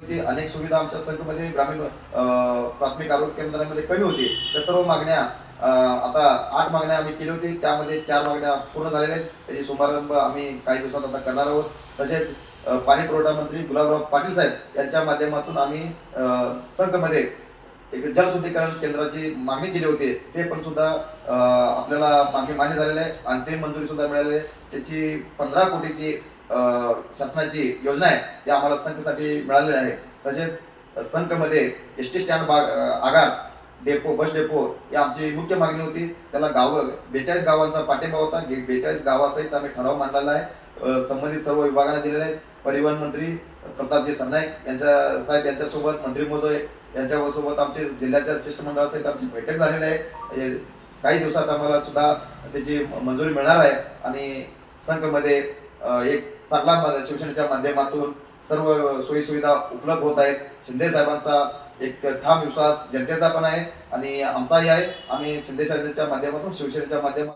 अनेक सुविधा आमच्या संघमध्ये ग्रामीण प्राथमिक आरोग्य केंद्रामध्ये कमी होती. त्या सर्व मागण्या आता आठ मागण्या आम्ही केली होती. त्यामध्ये चार मागण्या पूर्ण झालेल्या आहेत. त्याची शुभारंभ आम्ही काही दिवसात आता करणार आहोत. तसेच पाणी पुरवठा मंत्री गुलाबराव पाटील साहेब यांच्या माध्यमातून आम्ही संघमध्ये एक जलशुद्धीकरण केंद्राची मागणी केली होती. ते पण सुद्धा आपल्याला मागणी मान्य झालेले आहे. अंतिम मंजुरी सुद्धा मिळाली आहे. त्याची पंधरा कोटीची शासनाची योजना आहे या आम्हाला संघसाठी मिळालेली आहे. तसेच संघमध्ये एस टी स्टँड भाग आगार डेपो बस डेपो ही आमची मुख्य मागणी होती. त्याला गाव बेचाळीस गावांचा पाठिंबा होता. बेचाळीस गावासहित आम्ही ठराव मांडलेला आहे. संबंधित सर्व विभागाने दिलेले आहेत. परिवहन मंत्री प्रतापजी सरनाईक यांच्या साहेब यांच्यासोबत मंत्री महोदय यांच्यासोबत आमचे जिल्ह्याच्या शिष्टमंडळासहित आमची बैठक झालेली आहे. काही दिवसात आम्हाला सुद्धा त्याची मंजुरी मिळणार आहे. आणि संघमध्ये एक चांगला शिवसेनेच्या माध्यमातून सर्व सोयी सुविधा उपलब्ध होत आहेत. शिंदे साहेबांचा एक ठाम विश्वास जनतेचा पण आहे आणि आमचाही आहे. आम्ही शिंदे साहेबांच्या माध्यमातून शिवसेनेच्या माध्यमातून